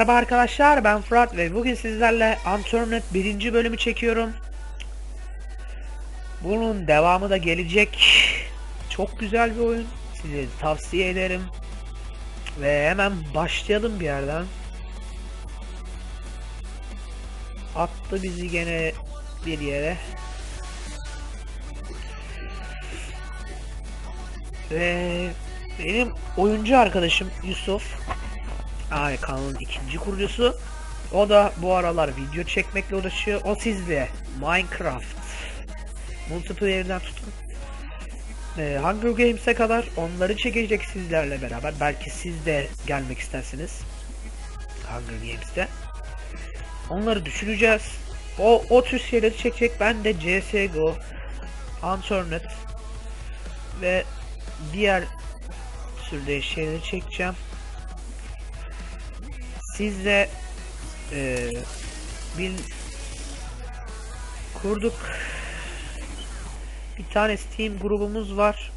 Merhaba arkadaşlar ben Fırat ve bugün sizlerle Unturned birinci bölümü çekiyorum. Bunun devamı da gelecek. Çok güzel bir oyun. Size tavsiye ederim. Ve hemen başlayalım bir yerden. Attı bizi gene bir yere. Ve benim oyuncu arkadaşım Yusuf Ay kanalın ikinci kurucusu. O da bu aralar video çekmekle uğraşıyor. O sizle Minecraft multiplayer'den tutun. Ee, Hunger Games'e kadar onları çekecek sizlerle beraber. Belki siz de gelmek istersiniz. Hunger Games'te. Onları düşüneceğiz. O, o tür şeyleri çekecek. Ben de CSGO, Unturned ve diğer türde şeyleri çekeceğim. Sizle e, bir kurduk. Bir tane Steam grubumuz var.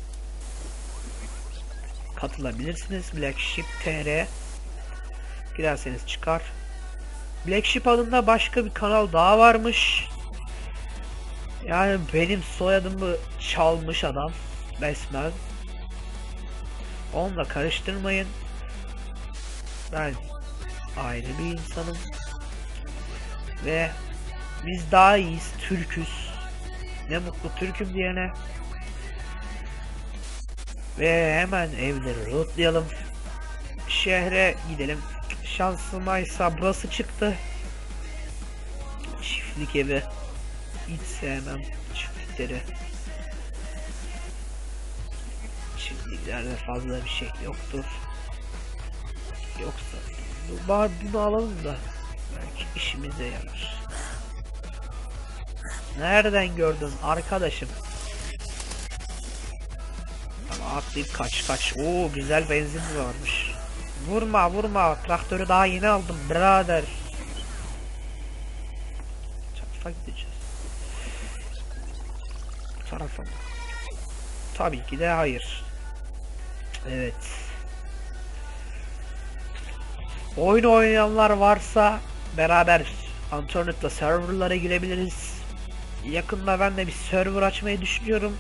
Katılabilirsiniz. Black Sheep TR Girerseniz çıkar. Black Sheep adında başka bir kanal daha varmış. Yani benim soyadımı çalmış adam. Resmen. Onunla karıştırmayın. Ben ayrı bir insanım. Ve biz daha iyiyiz, Türküz. Ne mutlu Türk'üm diyene. Ve hemen evleri lootlayalım. Şehre gidelim. Şansımaysa burası çıktı. Çiftlik evi. Hiç sevmem çiftlikleri. Çiftliklerde fazla bir şey yoktur. Yoksa Bari bunu alalım da belki işimize yarar. Nereden gördün arkadaşım? Ama atlayıp kaç kaç. Oo güzel benzin varmış. Vurma vurma. Traktörü daha yeni aldım birader. Tarafa gideceğiz. Bu tarafa mı? Tabii ki de hayır. Evet. Oyun oynayanlar varsa beraber Anturnet'la serverlara girebiliriz. Yakında ben de bir server açmayı düşünüyorum.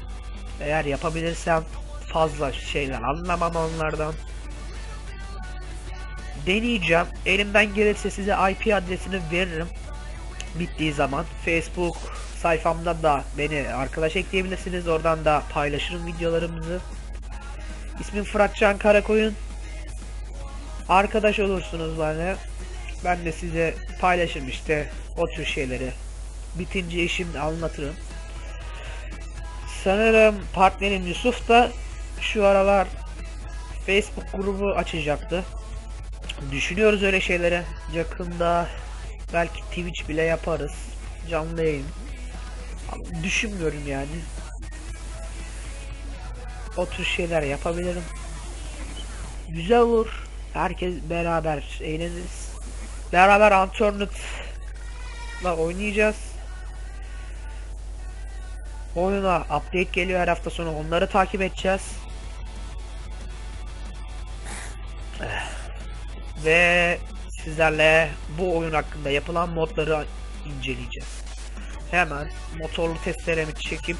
Eğer yapabilirsem fazla şeyler anlamam onlardan. Deneyeceğim. Elimden gelirse size IP adresini veririm. Bittiği zaman Facebook sayfamda da beni arkadaş ekleyebilirsiniz. Oradan da paylaşırım videolarımızı. İsmim Fıratcan Karakoyun arkadaş olursunuz bana. Ben de size paylaşırım işte o tür şeyleri. Bitince işimde anlatırım. Sanırım partnerim Yusuf da şu aralar Facebook grubu açacaktı. Düşünüyoruz öyle şeylere. Yakında belki Twitch bile yaparız. Canlı yayın. Düşünmüyorum yani. O tür şeyler yapabilirim. Güzel olur. Herkes beraber eğleniriz. Beraber Unturned'la oynayacağız. Oyuna update geliyor her hafta sonu onları takip edeceğiz. Eh. Ve sizlerle bu oyun hakkında yapılan modları inceleyeceğiz. Hemen motorlu testlerimi çekip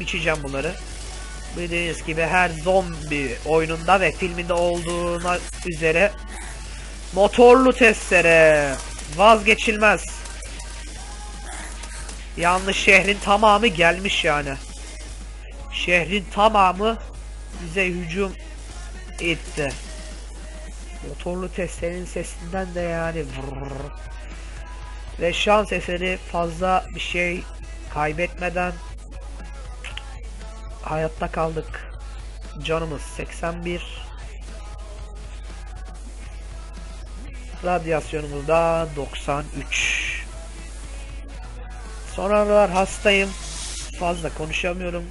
biçeceğim bunları. Bildiğiniz gibi her zombi oyununda ve filminde olduğuna üzere motorlu testere vazgeçilmez. Yalnız şehrin tamamı gelmiş yani. Şehrin tamamı bize hücum etti. Motorlu testerenin sesinden de yani vrrr. ve şans eseri fazla bir şey kaybetmeden hayatta kaldık. Canımız 81. Radyasyonumuz da 93. Son aralar hastayım. Fazla konuşamıyorum.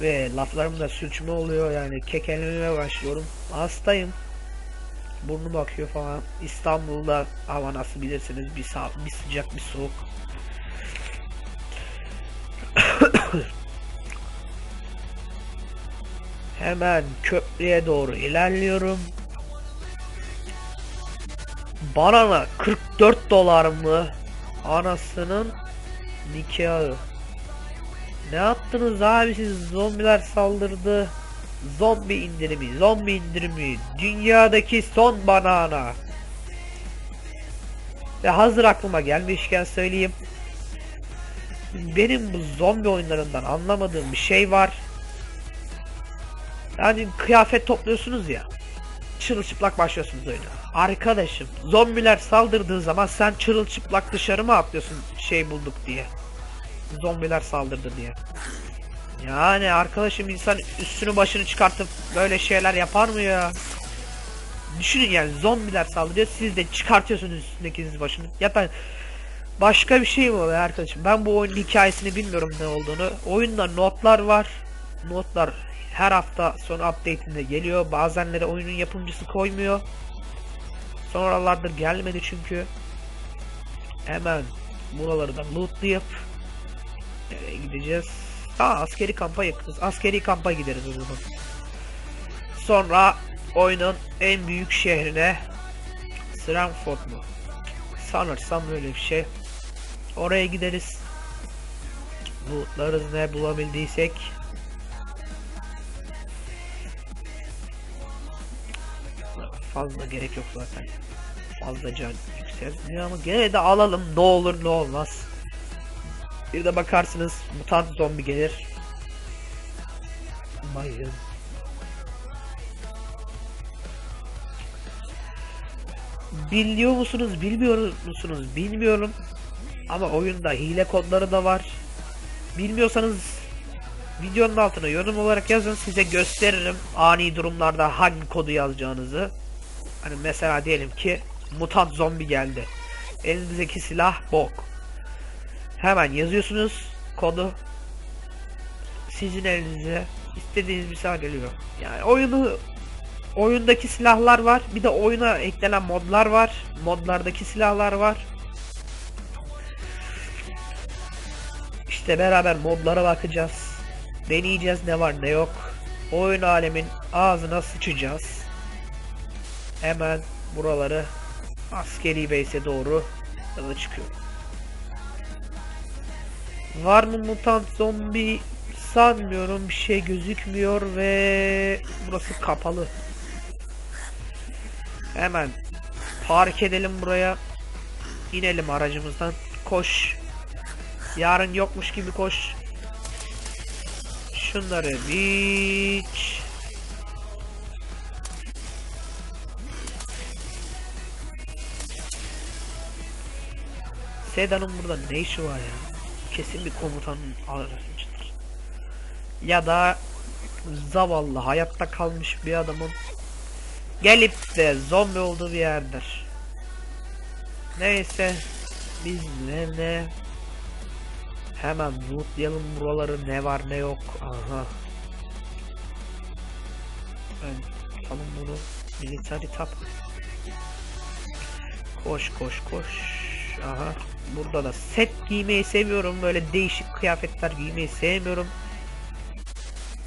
Ve laflarımda sürçme oluyor yani kekelemeye başlıyorum. Hastayım. Burnum akıyor falan. İstanbul'da hava nasıl bilirsiniz bir, sağ, bir sıcak bir soğuk. Hemen köprüye doğru ilerliyorum. Banana 44 dolar mı? Anasının nikahı. Ne yaptınız abi siz? Zombiler saldırdı. Zombi indirimi, zombi indirimi. Dünyadaki son banana. Ve hazır aklıma gelmişken söyleyeyim. Benim bu zombi oyunlarından anlamadığım bir şey var. Yani kıyafet topluyorsunuz ya. Çırılçıplak başlıyorsunuz oyuna. Arkadaşım zombiler saldırdığı zaman sen çırılçıplak dışarı mı atlıyorsun şey bulduk diye. Zombiler saldırdı diye. Yani arkadaşım insan üstünü başını çıkartıp böyle şeyler yapar mı ya? Düşünün yani zombiler saldırıyor siz de çıkartıyorsunuz üstündeki başını. Ya da başka bir şey mi oluyor arkadaşım? Ben bu oyunun hikayesini bilmiyorum ne olduğunu. Oyunda notlar var. Notlar her hafta son update'inde geliyor. Bazenleri oyunun yapımcısı koymuyor. Son aralardır gelmedi çünkü. Hemen buraları da lootlayıp nereye gideceğiz? Aa askeri kampa yakınız. Askeri kampa gideriz o zaman. Sonra oyunun en büyük şehrine Stratford mu? Sanırsam böyle bir şey. Oraya gideriz. Lootlarız ne bulabildiysek. Fazla gerek yok zaten. Fazla can yükseltmiyor ama gene de alalım ne olur ne olmaz. Bir de bakarsınız mutant zombi gelir. Bayım. Biliyor musunuz bilmiyor musunuz bilmiyorum. Ama oyunda hile kodları da var. Bilmiyorsanız videonun altına yorum olarak yazın size gösteririm ani durumlarda hangi kodu yazacağınızı. Hani mesela diyelim ki mutant zombi geldi. Elinizdeki silah bok. Hemen yazıyorsunuz kodu. Sizin elinize istediğiniz bir silah geliyor. Yani oyunu oyundaki silahlar var. Bir de oyuna eklenen modlar var. Modlardaki silahlar var. İşte beraber modlara bakacağız. Deneyeceğiz ne var ne yok. Oyun alemin ağzına sıçacağız. Hemen buraları askeri base'e doğru yola çıkıyor. Var mı mutant zombi sanmıyorum bir şey gözükmüyor ve burası kapalı. Hemen park edelim buraya. İnelim aracımızdan. Koş. Yarın yokmuş gibi koş. Şunları biç. Sedan'ın burada ne işi var ya? Kesin bir komutanın aracıdır. Ya da zavallı hayatta kalmış bir adamın gelip de zombi olduğu bir yerdir. Neyse biz ne ne hemen lootlayalım buraları ne var ne yok. Aha. Ben tamam bunu military tap. Koş koş koş. Aha. Burada da set giymeyi seviyorum. Böyle değişik kıyafetler giymeyi sevmiyorum.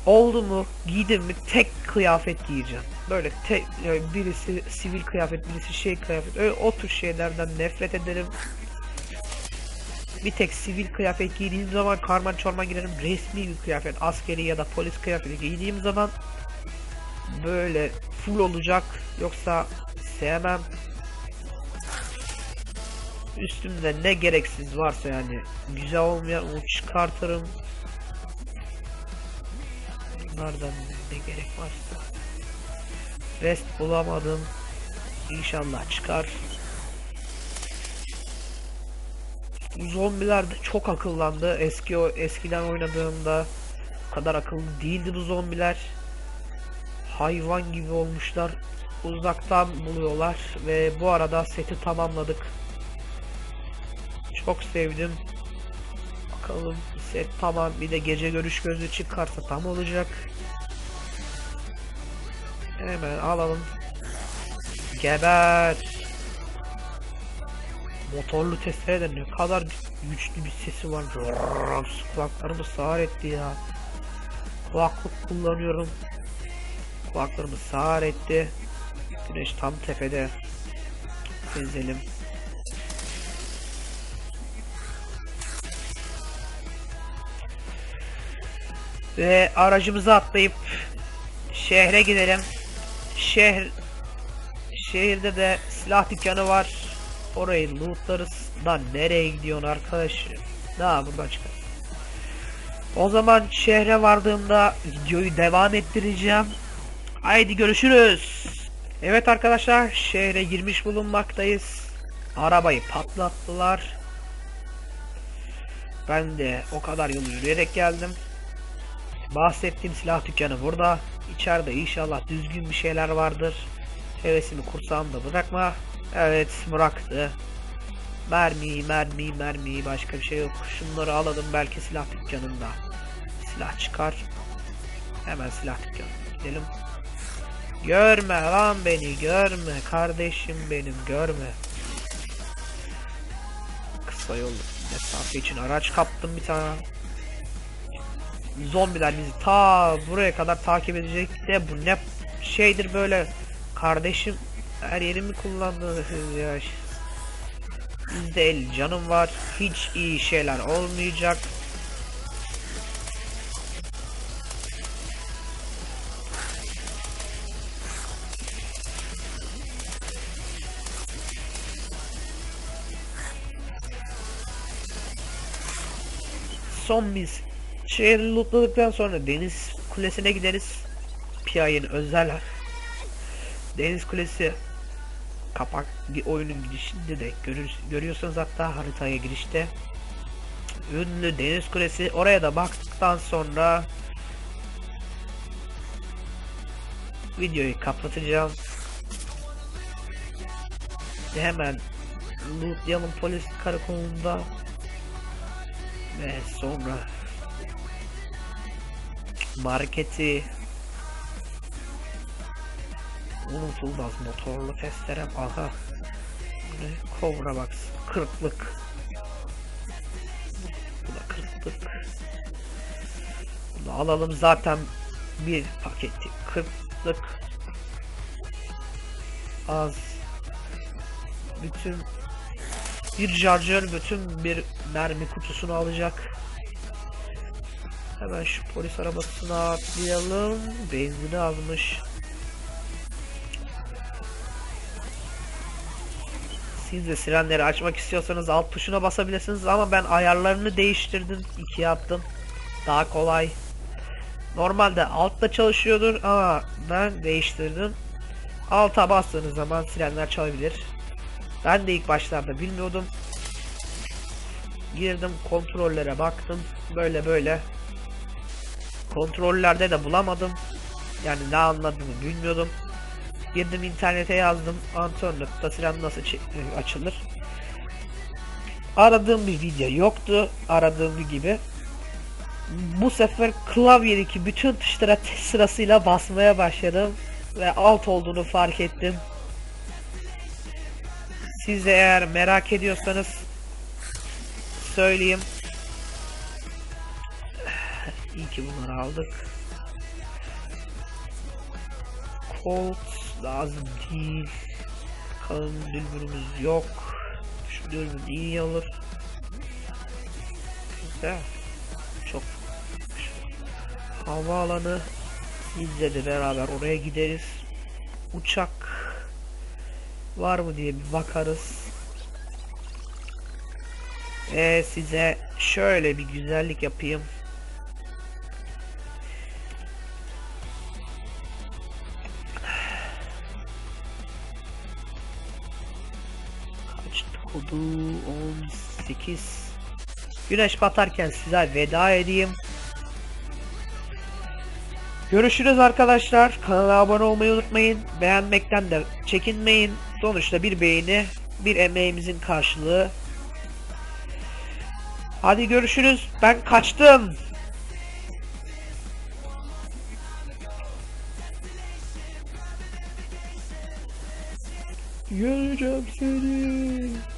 Oldu mu giydim mi tek kıyafet giyeceğim. Böyle tek yani birisi sivil kıyafet birisi şey kıyafet. Öyle o tür şeylerden nefret ederim. Bir tek sivil kıyafet giydiğim zaman karman çorman girerim. Resmi bir kıyafet askeri ya da polis kıyafeti giydiğim zaman böyle full olacak. Yoksa sevmem. Üstümde ne gereksiz varsa yani güzel olmayan onu çıkartırım. Bunlardan ne gerek varsa. Rest bulamadım. İnşallah çıkar. Bu Zombiler de çok akıllandı. Eski o eskiden oynadığımda kadar akıllı değildi bu zombiler. Hayvan gibi olmuşlar. Uzaktan buluyorlar ve bu arada seti tamamladık. Çok sevdim. Bakalım set tamam. Bir de gece görüş gözü çıkarsa tam olacak. Hemen alalım. Geber. Motorlu de ne kadar güçlü bir sesi var. Kulaklarımı sağır etti ya. Kulaklık kullanıyorum. Kulaklarımı sağır etti. Güneş tam tepede. Gezelim. Ve aracımıza atlayıp şehre gidelim. Şehir şehirde de silah dükkanı var. Orayı lootlarız. Lan nereye gidiyorsun arkadaş? Daha buradan çıkar. O zaman şehre vardığımda videoyu devam ettireceğim. Haydi görüşürüz. Evet arkadaşlar şehre girmiş bulunmaktayız. Arabayı patlattılar. Ben de o kadar yol yürüyerek geldim. Bahsettiğim silah dükkanı burada. İçeride inşallah düzgün bir şeyler vardır. Hevesimi kursağımda bırakma. Evet bıraktı. Mermi, mermi, mermi başka bir şey yok. Şunları alalım belki silah dükkanında. Silah çıkar. Hemen silah dükkanına gidelim. Görme lan beni görme kardeşim benim görme. Kısa yol mesafe için araç kaptım bir tane. Zombiler bizi ta buraya kadar takip edecek de bu ne şeydir böyle kardeşim her yerimi kullandınız ya. Bizde el canım var. Hiç iyi şeyler olmayacak. Son biz şehri lootladıktan sonra deniz kulesine gideriz. Pia'nın özel deniz kulesi kapak bir oyunun girişinde de görür, görüyorsunuz hatta haritaya girişte. Ünlü deniz kulesi oraya da baktıktan sonra videoyu kapatacağım ve hemen lootlayalım polis karakolunda. Ve sonra marketi unutulmaz motorlu testerem aha Cobra Box kırıklık. Bu da kırıklık. Bunu alalım zaten bir paketi kırıklık. Az. Bütün bir charger bütün bir mermi kutusunu alacak. Hemen şu polis arabasına atlayalım. Benzini almış. Siz de sirenleri açmak istiyorsanız alt tuşuna basabilirsiniz ama ben ayarlarını değiştirdim. ikiye attım. Daha kolay. Normalde altta çalışıyordur ama ben değiştirdim. Alta bastığınız zaman sirenler çalabilir. Ben de ilk başlarda bilmiyordum. Girdim kontrollere baktım. Böyle böyle Kontrollerde de bulamadım. Yani ne anladığımı bilmiyordum. Girdim internete yazdım. Antrenörlükte silah nasıl açılır? Aradığım bir video yoktu. Aradığım gibi. Bu sefer klavyedeki bütün tuşlara sırasıyla basmaya başladım. Ve alt olduğunu fark ettim. Siz eğer merak ediyorsanız söyleyeyim. İyi ki bunları aldık. Colt lazım değil. Kalın dürbünümüz yok. Dürbün iyi olur. Güzel. Çok. Havaalanı bizle de beraber oraya gideriz. Uçak var mı diye bir bakarız. Ve size şöyle bir güzellik yapayım. Oldu 18 Güneş batarken size veda edeyim. Görüşürüz arkadaşlar. Kanala abone olmayı unutmayın. Beğenmekten de çekinmeyin. Sonuçta bir beğeni bir emeğimizin karşılığı. Hadi görüşürüz. Ben kaçtım. Göreceğim seni.